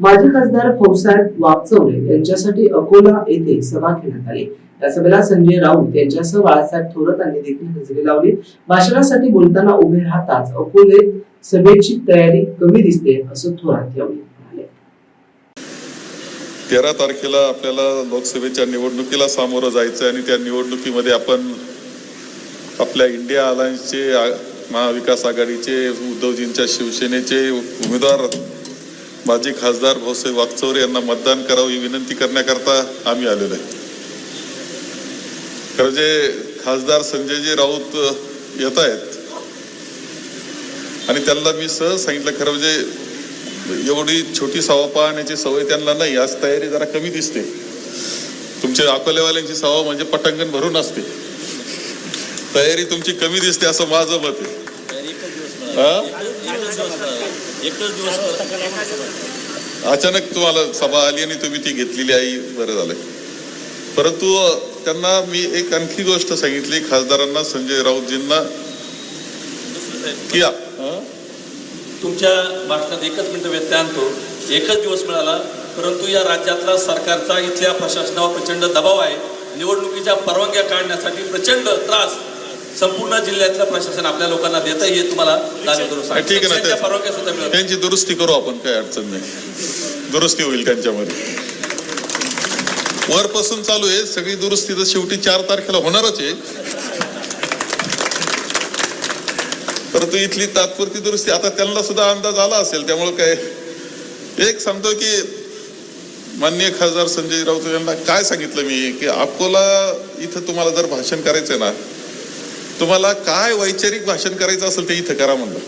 माजी खासदार फौसाहेब वागचौरे यांच्यासाठी अकोला येथे सभा घेण्यात आली. या सभेला संजय राऊत यांच्यासह बाळासाहेब थोरात यांनी देखील हजेरी लावली. भाषणासाठी बोलताना उभे राहताच अकोले सभेची तयारी कमी दिसते असं थोरात यावेळी तेरा तारखेला आपल्याला लोकसभेच्या निवडणुकीला सामोरं जायचं आणि त्या निवडणुकीमध्ये आपण आपल्या इंडिया अलायन्सचे महाविकास आघाडीचे उद्धवजींच्या शिवसेनेचे उमेदवार माजी खासदार भाऊसाहेब वागचौरे यांना मतदान करावं ही विनंती करण्याकरता आम्ही आलेलो आहे. खरं जे खासदार संजयजी राऊत येत आहेत आणि त्यांना मी सहज सांगितलं खरं म्हणजे एवढी छोटी सभा पाहण्याची सवय त्यांना नाही आज तयारी जरा कमी दिसते. तुमच्या अकोलेवाल्यांची सभा म्हणजे पटांगण भरून असते. तयारी तुमची कमी दिसते असं माझं मत आहे. हा? अचानक तुम्हाला सभा आली आणि तुम्ही ती घेतलेली आहे बरं झालं परंतु त्यांना मी एक आणखी गोष्ट सांगितली खासदारांना संजय राऊतजींना. किया? तुमच्या भाषणात एकच मिनिट व्यत्यय आणतो. एकच दिवस मिळाला परंतु या राज्यातला सरकारचा इथल्या प्रशासनावर प्रचंड दबाव आहे. निवडणुकीच्या परवानग्या काढण्यासाठी प्रचंड त्रास संपूर्ण जिल्ह्यातलं प्रशासन आपल्या लोकांना देत हे तुम्हाला. ठीक आहे ना, परवानग्या सुद्धा मिळत. त्यांची दुरुस्ती करू आपण काही अडचण नाही दुरुस्ती होईल त्यांच्यामध्ये वरपासून चालू आहे सगळी दुरुस्ती तर शेवटी चार तारखेला होणारच आहे परंतु इथली तात्पुरती दुरुस्ती आता त्यांना सुद्धा अंदाज आला असेल त्यामुळे काय एक सांगतो की माननीय खासदार संजय राऊत यांना काय सांगितलं मी की अकोला इथं तुम्हाला जर भाषण करायचंय ना तुम्हाला काय वैचारिक भाषण करायचं असेल ते इथं करा म्हणलं.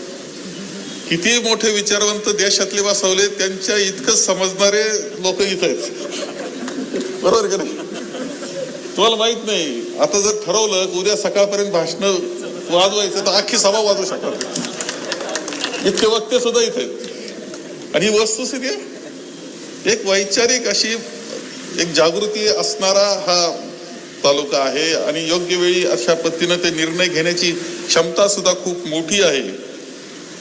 किती मोठे विचारवंत देशातले बसवले त्यांच्या इतकंच समजणारे लोक इथं आहेत. बरोबर का नाही? तुम्हाला माहीत नाही आता जर ठरवलं की उद्या सकाळपर्यंत भाषण वाजवायचं तर अख्खी सभा वाजवू शकतात. इतके वक्ते सुद्धा इथे आहेत. आणि ही वस्तुस्थिती आहे. एक वैचारिक अशी एक जागृती असणारा हा तालुका आहे आणि योग्य वेळी अशा पद्धतीनं ते निर्णय घेण्याची क्षमता सुद्धा खूप मोठी आहे.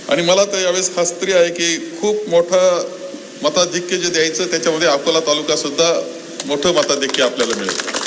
आणि मला तर यावेळेस खात्री आहे की खूप मोठं मताधिक्य जे द्यायचं त्याच्यामध्ये अकोला तालुका सुद्धा मोठं मताधिक्य आपल्याला मिळेल.